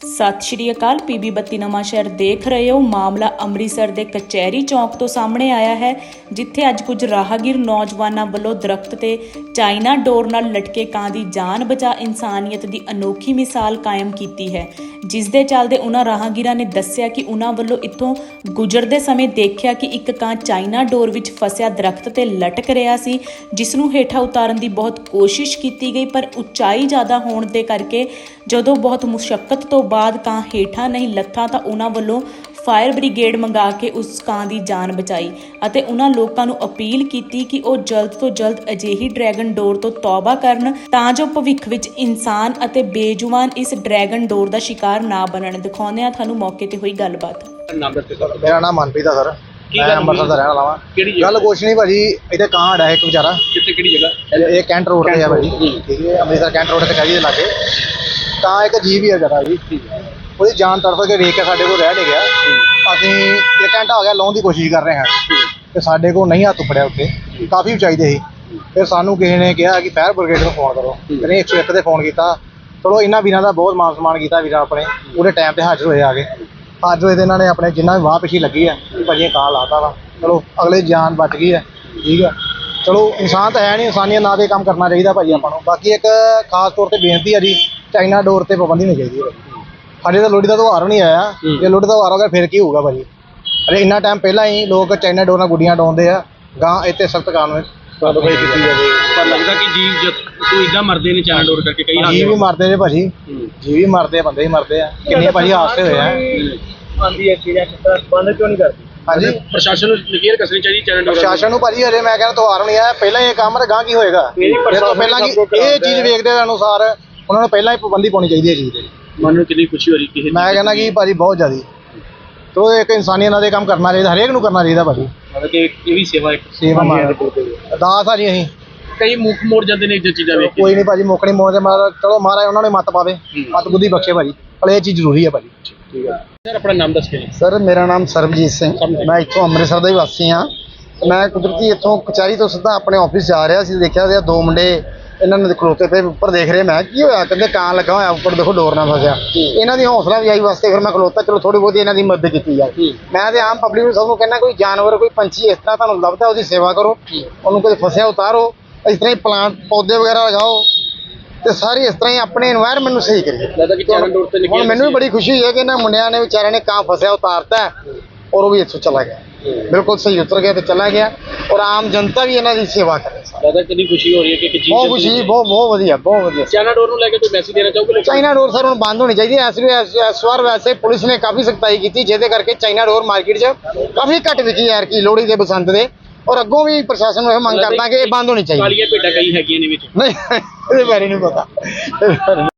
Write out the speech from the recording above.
ਸਤਿ ਸ਼੍ਰੀ ਅਕਾਲ, ਪੀਬੀ ਬੱਤੀ ਨਵਾਂ ਸ਼ਹਿਰ ਦੇਖ ਰਹੇ ਹੋ। ਮਾਮਲਾ ਅੰਮ੍ਰਿਤਸਰ ਦੇ ਕਚਹਿਰੀ ਚੌਂਕ ਤੋਂ ਸਾਹਮਣੇ ਆਇਆ ਹੈ, ਜਿੱਥੇ ਅੱਜ ਕੁਝ ਰਾਹਗੀਰ ਨੌਜਵਾਨਾਂ ਵੱਲੋਂ ਦਰਖਤ ਤੇ ਚਾਈਨਾ ਡੋਰ ਨਾਲ ਲਟਕੇ ਕਾਂ ਦੀ ਜਾਨ ਬਚਾ ਇਨਸਾਨੀਅਤ ਦੀ ਅਨੋਖੀ ਮਿਸਾਲ ਕਾਇਮ ਕੀਤੀ ਹੈ। ਜਿਸ ਦੇ ਚੱਲਦੇ ਉਹਨਾਂ ਰਾਹਗੀਰਾਂ ਨੇ ਦੱਸਿਆ ਕਿ ਉਹਨਾਂ ਵੱਲੋਂ ਇੱਥੋਂ ਗੁਜ਼ਰਦੇ ਸਮੇਂ ਦੇਖਿਆ ਕਿ ਇੱਕ ਕਾਂ ਚਾਈਨਾ ਡੋਰ ਵਿੱਚ ਫਸਿਆ ਦਰਖਤ ਤੇ ਲਟਕ ਰਿਹਾ ਸੀ ਜਿਸ ਨੂੰ ਹੇਠਾਂ ਉਤਾਰਨ ਦੀ ਬਹੁਤ ਕੋਸ਼ਿਸ਼ ਕੀਤੀ ਗਈ, ਪਰ ਉਚਾਈ ਜ਼ਿਆਦਾ ਹੋਣ ਦੇ ਕਰਕੇ ਜਦੋਂ ਬਹੁਤ ਮੁਸ਼ਕਲ ਤੋਂ ਬਾਅਦ ਕਾਂ ਹੇਠਾਂ ਨਹੀਂ ਲੱਥਾ ਤਾਂ ਉਹਨਾਂ ਵੱਲੋਂ ਫਾਇਰ ਬ੍ਰਿਗੇਡ ਮੰਗਾ ਕੇ ਉਸ ਕਾਂ ਦੀ ਜਾਨ ਬਚਾਈ ਅਤੇ ਉਹਨਾਂ ਲੋਕਾਂ ਨੂੰ ਅਪੀਲ ਕੀਤੀ ਕਿ ਉਹ ਜਲਦ ਤੋਂ ਜਲਦ ਅਜਿਹੀ ਡਰੈਗਨ ਡੋਰ ਤੋਂ ਤੌਬਾ ਕਰਨ ਤਾਂ ਜੋ ਭਵਿੱਖ ਵਿੱਚ ਇਨਸਾਨ ਅਤੇ ਬੇਜੁਬਾਨ ਇਸ ਡਰੈਗਨ ਡੋਰ ਦਾ ਸ਼ਿਕਾਰ ਨਾ ਬਣਨ। ਦਿਖਾਉਂਦੇ ਆ ਤੁਹਾਨੂੰ ਮੌਕੇ ਤੇ ਹੋਈ ਗੱਲਬਾਤ। ਨਾਮ ਦੱਸੋ ਸਰ। ਮੇਰਾ ਨਾਮ ਮਨਪ੍ਰੀਤ ਆ ਸਰ। ਕੀ ਮੈਂ ਗੱਲ ਅੰਮ੍ਰਿਤਸਰ ਦਾ ਰਹਿਣ ਵਾਲਾ ਵਾਂ। ਕਿਹੜੀ ਜਗ੍ਹਾ? ਗੱਲ ਕੁਛ ਨਹੀਂ ਭਾਜੀ ਇੱਥੇ ਕਾਂ ਅੜਾ ਇੱਕ ਵਿਚਾਰਾ। ਕਿੱਥੇ ਕਿਹੜੀ ਜਗ੍ਹਾ? ਇਹ ਕੈਂਟ ਰੋਡ ਤੇ ਆ ਭਾਜੀ। ਠੀਕ ਹੈ ਅੰਮ੍ਰਿਤਸਰ ਕੈਂਟ ਰੋਡ ਤੇ ਕਹੀ ਦੇ ਲਾਗੇ। ਤਾਂ ਇੱਕ ਜੀਵ ਹੀ ਆ ਜਰਾ ਜੀ। ਉਹਦੀ ਜਾਨ ਤੜਫ ਕੇ ਵੇਖ ਕੇ ਸਾਡੇ ਕੋਲ ਰਹਿ ਨਹੀਂ ਗਿਆ। ਅਸੀਂ ਇੱਕ ਘੰਟਾ ਹੋ ਗਿਆ ਲਾਉਣ ਦੀ ਕੋਸ਼ਿਸ਼ ਕਰ ਰਹੇ ਹਾਂ। ਤੇ ਸਾਡੇ ਕੋਲ ਨਹੀਂ ਹੱਥ ਫੜਿਆ ਉੱਤੇ ਕਾਫੀ ਉਚਾਈ ਤੇ ਸੀ। ਫਿਰ ਸਾਨੂੰ ਕਿਸੇ ਨੇ ਕਿਹਾ ਕਿ ਫਾਇਰ ਬ੍ਰਿਗੇਡ ਨੂੰ ਫੋਨ ਕਰੋ। ਇਹਨੇ 101 ਤੇ ਫੋਨ ਕੀਤਾ। ਚਲੋ ਇਹਨਾਂ ਵੀਰਾਂ ਦਾ ਬਹੁਤ ਮਾਨ ਸਨਮਾਨ ਕੀਤਾ ਵੀਰਾਂ ਆਪਣੇ। ਉਹਦੇ ਟਾਈਮ ਤੇ ਹਾਜ਼ਰ ਹੋਏ ਆ ਕੇ। ਹਾਜ਼ਰ ਹੋਏ ਤੇ ਇਹਨਾਂ ਨੇ ਆਪਣੇ ਜਿੰਨਾ ਵੀ ਵਾਹ ਪਿਛੀ ਲੱਗੀ ਆ ਭਾਜੀ ਕਾਂ ਲਾਤਾ ਵਾ। ਚਲੋ ਅਗਲੇ ਜਾਨ ਬਚ ਗਈ ਹੈ ਠੀਕ ਆ। ਚਲੋ ਇਨਸਾਨ ਤਾਂ ਹੈ ਨਹੀਂ। ਇਨਸਾਨੀਅਤ ਨਾਲ ਇਹ ਕੰਮ ਕਰਨਾ ਚਾਹੀਦਾ ਭਾਜੀ ਆਪਾਂ ਨੂੰ। ਬਾਕੀ ਇੱਕ ਖਾਸ ਤੌਰ ਤੇ ਬੇਨਤੀ ਆ ਜੀ ਚਾਈਨਾ ਡੋਰ ਤੇ ਪਾਬੰਦੀ ਨਹੀਂ ਚਾਹੀਦੀ ਹੈ ਭਾਜੀ ਸਾਡੇ ਤਾਂ ਲੋਹੜੀ ਦਾ ਤਿਉਹਾਰ ਨਹੀਂ ਆਇਆ। ਜੇ ਲੋਹੜੀ ਦਾ ਤਿਉਹਾਰ ਹੋ ਗਿਆ ਫਿਰ ਕੀ ਹੋਊਗਾ ਭਾਜੀ? ਅਰੇ ਇੰਨਾ ਟਾਈਮ ਪਹਿਲਾਂ ਹੀ ਲੋਕ ਚਾਈਨਾ ਡੋਰ ਨਾਲ ਗੁੱਡੀਆਂ ਡਾਉਂਦੇ ਆ ਗਾਂ ਇੱਥੇ ਸਖਤ ਕਾਨੂੰਨ ਕਾਰਵਾਈ ਕੀਤੀ ਜਾਵੇ। ਪਰ ਲੱਗਦਾ ਕਿ ਜੀਵ ਜਦ ਕੋਈ ਇਦਾਂ ਮਰਦੇ ਨੇ ਚਾਈਨਾ ਡੋਰ ਕਰਕੇ ਕਈ ਜੀ ਹਾਦਸੇ ਵੀ ਮਰਦੇ ਨੇ ਭਾਜੀ। ਹੂੰ। ਜੀ ਵੀ ਮਰਦੇ ਆ ਬੰਦੇ ਵੀ ਮਰਦੇ ਆ। ਕਿੰਨੇ ਭਾਜੀ ਹਾਦਸੇ ਹੋਏ ਆ। ਆਂਦੀ ਹੈ ਚੀਜ਼ਾਂ ਕਿੱਦਾਂ ਬੰਦ ਕਿਉਂ ਨਹੀਂ ਕਰਦੀ? ਹਾਂਜੀ। ਪ੍ਰਸ਼ਾਸਨ ਨੂੰ ਨਕੀਰ ਕਸਣੀ ਚਾਹੀਦੀ ਚਾਈਨਾ ਡੋਰ ਪ੍ਰਸ਼ਾਸਨ ਨੂੰ ਭਾਜੀ ਹਜੇ ਮੈਂ ਕਹਿੰਦਾ ਤਿਉਹਾਰ ਨਹੀਂ ਆਇਆ। ਪਹਿਲਾਂ ਹੀ ਇਹ ਕੰਮ ਤੇ ਗਾਂ ਕੀ ਹੋਏਗਾ? ਇਹ ਤੋਂ ਪਹਿਲਾਂ ਕੀ ਇਹ ਚੀਜ਼। ਵੇਖਦੇ ਅਨੁਸਾਰ। ਉਹਨਾਂ ਨੂੰ ਪਹਿਲਾਂ ਹੀ ਪਾਬੰਦੀ ਪਾਉਣੀ ਚਾਹੀਦੀ ਹੈ ਚੀਜ਼ ਤੇ ਮਨ ਨੂੰ ਕਿੰਨੀ ਖੁਸ਼ੀ ਹੋ ਰਹੀ ਕਿ ਇਹ ਮੈਂ ਕਹਿੰਦਾ ਕਿ ਭਾਜੀ ਬਹੁਤ ਜ਼ਿਆਦੀ। ਤੋ ਇੱਕ ਇਨਸਾਨੀਅਤ ਨਾਲ ਇਹ ਕੰਮ ਕਰਨਾ ਚਾਹੀਦਾ ਹਰੇਕ ਨੂੰ ਕਰਨਾ ਚਾਹੀਦਾ ਭਾਜੀ। ਮਤਲਬ ਕਿ ਇਹ ਵੀ ਸੇਵਾ ਇੱਕ ਸੇਵਾ ਮਾਰ ਦਾਸ ਆ ਜੀ ਅਸੀਂ। ਕਈ ਮੁੱਖ ਮੋੜ ਜਾਂਦੇ ਨੇ ਇਹ ਚੀਜ਼ਾਂ ਵੇਖ ਕੇ ਕੋਈ ਨਹੀਂ ਭਾਜੀ ਮੁੱਕਣੀ ਮੋੜ ਦੇ ਮਾਰ ਚਲੋ ਮਹਾਰਾਜ ਉਹਨਾਂ ਨੇ ਮੱਤ ਪਾਵੇ ਮੱਤ ਬੁੱਧੀ ਬਖਸ਼ੇ ਭਾਜੀ ਪਰ ਇਹ ਚੀਜ਼ ਜ਼ਰੂਰੀ ਹੈ ਭਾਜੀ। ਸਰ ਆਪਣਾ ਨਾਮ ਦੱਸ ਕੇ ਜੀ ਸਰ ਮੇਰਾ ਨਾਮ ਸਰਬਜੀਤ ਸਿੰਘ ਮੈਂ ਇੱਥੋਂ ਅੰਮ੍ਰਿਤਸਰ ਦਾ ਹੀ ਵਾਸੀ ਹਾਂ। ਮੈਂ ਕੁਦਰਤੀ ਇੱਥੋਂ ਕਚਹਿਰੀ ਤੋਂ ਸਿੱਧਾ ਆਪਣੇ ਆਫਿਸ ਜਾ ਰਿਹਾ ਸੀ ਦੇਖਿਆ ਤੇ ਦੋ ਮੁੰਡੇ ਇਹਨਾਂ ਨੂੰ ਖਲੋਤੇ ਤੇ ਉੱਪਰ ਦੇਖ ਰਹੇ ਮੈਂ ਕੀ ਹੋਇਆ? ਕਹਿੰਦੇ ਕਾਂ ਲੱਗਾ ਹੋਇਆ ਉੱਪਰ ਦੇਖੋ ਡੋਰ ਨਾਲ ਫਸਿਆ। ਇਹਨਾਂ ਦੀ ਹੌਸਲਾ ਵਜਾਈ ਵਾਸਤੇ ਫਿਰ ਮੈਂ ਖਲੋਤਾ ਚਲੋ ਥੋੜੀ ਬਹੁਤੀ ਇਹਨਾਂ ਦੀ ਮਦਦ ਕੀਤੀ ਜਾਏ ਮੈਂ ਤੇ ਆਮ ਪਬਲਿਕ ਨੂੰ ਸਭ ਨੂੰ ਕਹਿੰਦਾ ਕੋਈ ਜਾਨਵਰ ਕੋਈ ਪੰਛੀ ਇਸ ਤਰ੍ਹਾਂ ਤੁਹਾਨੂੰ ਲੱਭਦਾ ਉਹਦੀ ਸੇਵਾ ਕਰੋ। ਉਹਨੂੰ ਕੋਈ ਫਸਿਆ ਉਤਾਰੋ। ਇਸ ਤਰ੍ਹਾਂ ਹੀ ਪਲਾਂਟ ਪੌਦੇ ਵਗੈਰਾ ਲਗਾਓ। ਤੇ ਸਾਰੀ ਇਸ ਤਰ੍ਹਾਂ ਹੀ ਆਪਣੇ এনवायरमेंट ਨੂੰ ਸਹੀ ਕਰੀਏ। ਹੁਣ ਮੈਨੂੰ ਵੀ ਬੜੀ ਖੁਸ਼ੀ ਹੋਈ ਹੈ ਕਿ ਇਹਨਾਂ ਮੁੰਡਿਆਂ ਨੇ ਵਿਚਾਰਿਆਂ ਨੇ ਕਾਂ ਫਸਿਆ ਉਤਾਰਤਾ ਔਰ ਉਹ ਵੀ ਇੱਥੋਂ ਚਲਾ ਗਿਆ। ਬਿਲਕੁਲ ਸਹੀ ਉਤਰ ਗਿਆ ਤੇ ਚਲਾ ਗਿਆ। ਔਰ ਆਮ ਜਨਤਾ ਵੀ ਇਹਨਾਂ ਦੀ ਸੇਵਾ ਕਰੇ। ਲੱਗਦਾ ਕਿੰਨੀ ਖੁਸ਼ੀ ਹੋ ਰਹੀ ਹੈ ਕਿ ਇੱਕ ਜੀਵ ਬਹੁਤ ਖੁਸ਼ੀ ਬਹੁਤ ਬਹੁਤ ਵਧੀਆ ਬਹੁਤ ਵਧੀਆ। ਚਾਈਨਾ ਡੋਰ ਨੂੰ ਲੈ ਕੇ ਕੋਈ ਮੈਸੇਜ ਦੇਣਾ ਚਾਹੋਗੇ ਲੋਕਾਂ ਚਾਈਨਾ ਡੋਰ ਸਰ ਹੁਣ ਬੰਦ ਹੋਣੀ ਚਾਹੀਦੀ ਹੈ। ਇਸ ਲਈ ਇਸ ਵਾਰ ਵੈਸੇ ਪੁਲਿਸ ਨੇ ਕਾਫੀ ਸਖਤਾਈ ਕੀਤੀ ਜਿਹਦੇ ਕਰਕੇ ਚਾਈਨਾ ਡੋਰ ਮਾਰਕੀਟ 'ਚ ਕਾਫੀ ਘੱਟ ਵਿਕੀ ਯਾਰ ਕੀ ਲੋਹੜੀ ਦੇ ਬਸੰਤ ਦੇ। ਔਰ ਅੱਗੋਂ ਵੀ ਪ੍ਰਸ਼ਾਸਨ ਨੂੰ ਇਹ ਮੰਗ ਕਰਦਾ ਕਿ ਇਹ ਬੰਦ ਹੋਣੀ? ਚਾਹੀਦੀ। ਕਾਲੀਆਂ ਭੇਡਾਂ ਕਈ ਹੈਗੀਆਂ ਨੇ ਵਿੱਚ। ਨਹੀਂ ਇਹਦੇ ਬਾਰੇ ਨਹੀਂ ਪਤਾ।